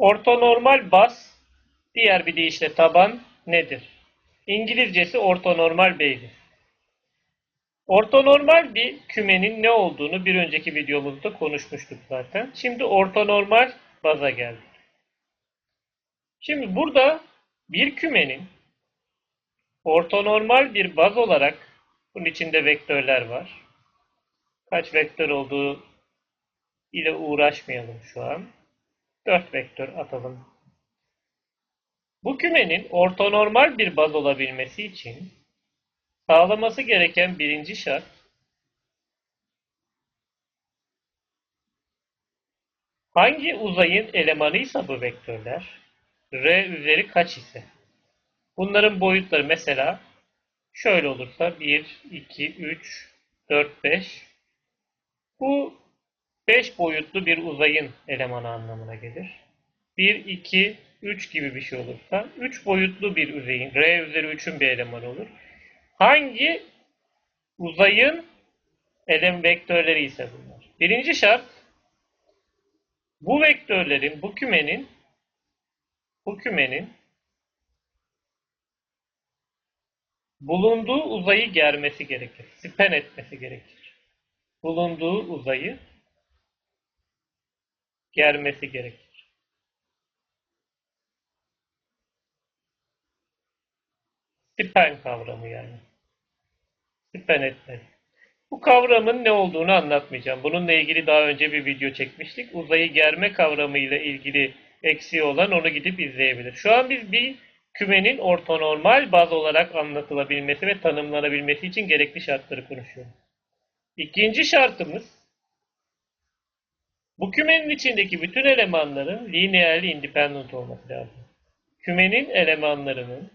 Ortonormal baz, diğer bir deyişle taban nedir? İngilizcesi ortonormal basis. Ortonormal bir kümenin ne olduğunu bir önceki videomuzda konuşmuştuk zaten. Şimdi ortonormal baza geldik. Şimdi burada bir kümenin ortonormal bir baz olarak bunun içinde vektörler var. Kaç vektör olduğu ile uğraşmayalım şu an. 4 vektör atalım. Bu kümenin ortonormal bir baz olabilmesi için sağlaması gereken birinci şart hangi uzayın elemanıysa bu vektörler r üzeri kaç ise bunların boyutları mesela şöyle olursa 1, 2, 3, 4, 5 bu 5 boyutlu bir uzayın elemanı anlamına gelir. 1, 2, 3 gibi bir şey olursa 3 boyutlu bir uzayın, R üzeri 3'ün bir elemanı olur. Hangi uzayın elem vektörleri ise bunlar. Birinci şart bu vektörlerin, bu kümenin bu kümenin bulunduğu uzayı germesi gerekir. Span etmesi gerekir. Bulunduğu uzayı germesi gerekir. Span kavramı yani. Span etmeli. Bu kavramın ne olduğunu anlatmayacağım. Bununla ilgili daha önce bir video çekmiştik. Uzayı germe kavramıyla ilgili eksiği olan onu gidip izleyebilir. Şu an biz bir kümenin ortonormal baz olarak anlatılabilmesi ve tanımlanabilmesi için gerekli şartları konuşuyoruz. İkinci şartımız bu kümenin içindeki bütün elemanların linearly independent olması lazım. Kümenin elemanlarının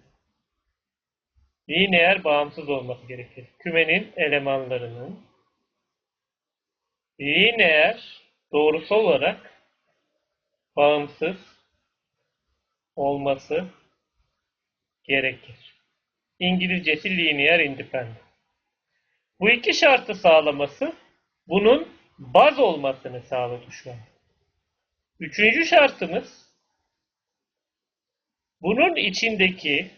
lineer bağımsız olması gerekir. Kümenin elemanlarının lineer doğrusal olarak bağımsız olması gerekir. İngilizcesi linear independent. Bu iki şartı sağlaması bunun baz olmasını sağladı şu an. Üçüncü şartımız bunun içindeki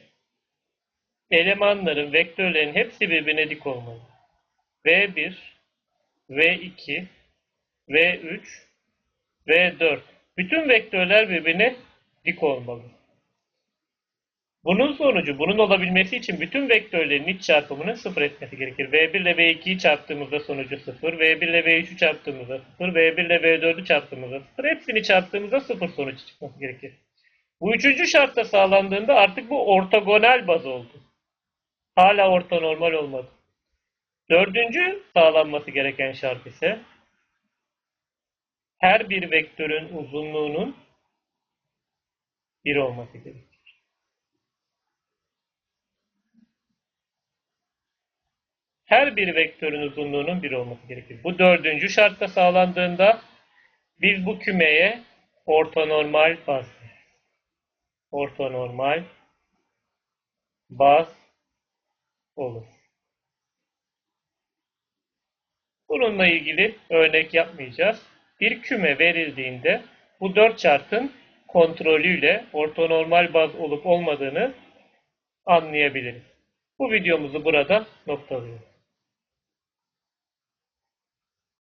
elemanların, vektörlerin hepsi birbirine dik olmalı. V1, V2, V3, V4. Bütün vektörler birbirine dik olmalı. Bunun sonucu, bunun olabilmesi için bütün vektörlerin iç çarpımını sıfır etmesi gerekir. V1 ile V2'yi çarptığımızda sonucu sıfır, V1 ile V3'ü çarptığımızda sıfır, V1 ile V4'ü çarptığımızda sıfır, hepsini çarptığımızda sıfır sonuç çıkması gerekir. Bu üçüncü şartta sağlandığında artık bu ortogonal baz oldu. Hala ortonormal olmadı. Dördüncü sağlanması gereken şart ise her bir vektörün uzunluğunun bir olması gerekir. Her bir vektörün uzunluğunun bir olması gerekir. Bu dördüncü şartta sağlandığında biz bu kümeye ortonormal baz ortonormal baz olur. Bununla ilgili örnek yapmayacağız. Bir küme verildiğinde bu dört şartın kontrolüyle ortonormal baz olup olmadığını anlayabiliriz. Bu videomuzu burada noktalıyoruz.